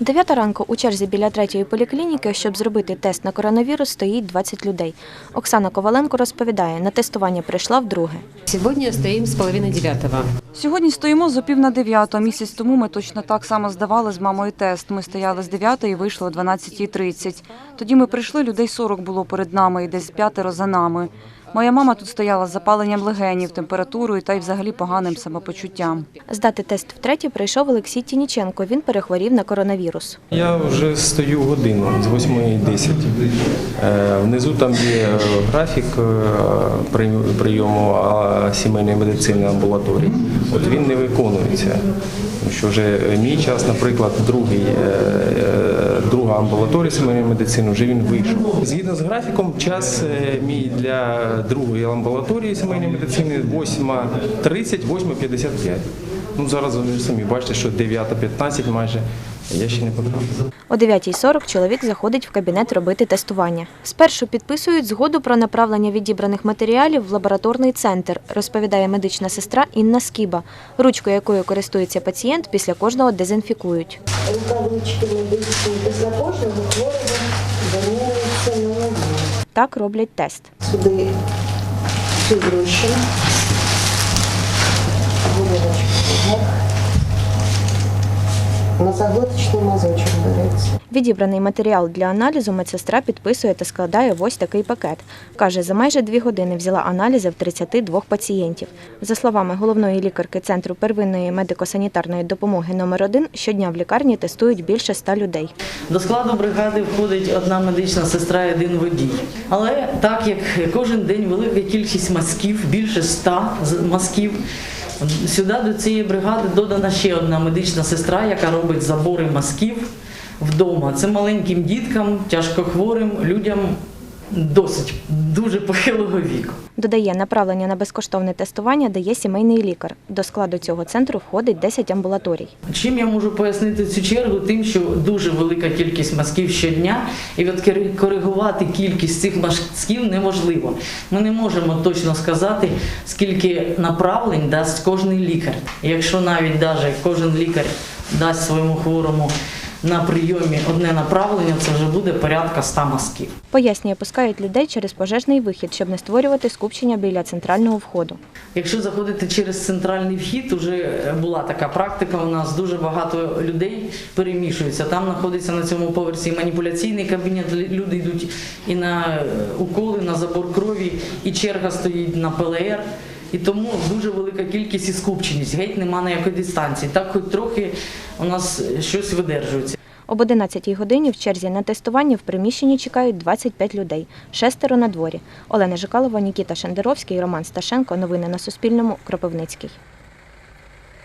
Дев'ята ранку у черзі біля третьої поліклініки, щоб зробити тест на коронавірус, стоїть 20 людей. Оксана Коваленко розповідає, на тестування прийшла вдруге. Сегодня стоим с половины девятого. Сьогодні стоїмо з опів на дев'яту. Місяць тому ми точно так само здавали з мамою тест. Ми стояли з 9 і вийшли о 12.30. Тоді ми прийшли, людей 40 було перед нами і десь п'ятеро за нами. Моя мама тут стояла з запаленням легенів, температурою та й взагалі поганим самопочуттям. Здати тест втретє прийшов Олексій Тініченко. Він перехворів на коронавірус. Я вже стою годину з 8.10. Е, Внизу там є графік е, прийому- сімейної медицини амбулаторії. От він не виконується. Тому що вже мій час, наприклад, другий, е, друга амбулаторія сімейної медицини, вже він вийшов. Згідно з графіком, час мій для другої амбулаторії сімейної медицини 8.30, 8.55. Ну, зараз ви самі бачите, що 9.15 майже. Я ще не потрапив. О 9.40 чоловік заходить в кабінет робити тестування. Спершу підписують згоду про направлення відібраних матеріалів в лабораторний центр, розповідає медична сестра Інна Скіба, ручкою якою користується пацієнт, після кожного дезінфікують. рукавички медичні після кожного хворого замінюються на нові. Так роблять тест. Сюди фіброщин, голівочку вверх. На заглоточний мазочок береться. Відібраний матеріал для аналізу медсестра підписує та складає в ось такий пакет. Каже, за майже дві години взяла аналізи в 32 пацієнтів. За словами головної лікарки Центру первинної медико-санітарної допомоги номер 1 щодня в лікарні тестують більше ста людей. До складу бригади входить одна медична сестра і один водій. Але так як кожен день велика кількість мазків, більше ста з- мазків, сюди до цієї бригади додана ще одна медична сестра, яка робить забори мазків вдома. Це маленьким діткам, тяжкохворим людям досить дуже похилого віку. Додає, направлення на безкоштовне тестування дає сімейний лікар. До складу цього центру входить 10 амбулаторій. Чим я можу пояснити цю чергу? Тим, що дуже велика кількість мазків щодня, і от коригувати кількість цих мазків неможливо. Ми не можемо точно сказати, скільки направлень дасть кожен лікар. Якщо навіть даже кожен лікар дасть своєму хворому на прийомі одне направлення, це вже буде порядка 100 мазків. Пояснює, пускають людей через пожежний вихід, щоб не створювати скупчення біля центрального входу. Якщо заходити через центральний вхід, вже була така практика. У нас дуже багато людей перемішуються. Там знаходиться на цьому поверсі маніпуляційний кабінет. Люди йдуть і на е, уколи, на забор крові, і черга стоїть на ПЛР. І тому дуже велика кількість і скупченість. Геть нема ніякої дистанції. Так, хоч трохи у нас щось видержується. Об 11 годині в черзі на тестування в приміщенні чекають 25 людей, шестеро на дворі. Олена Жикалова, Нікіта Шендеровський, Роман Сташенко. Новини на Суспільному. Кропивницький.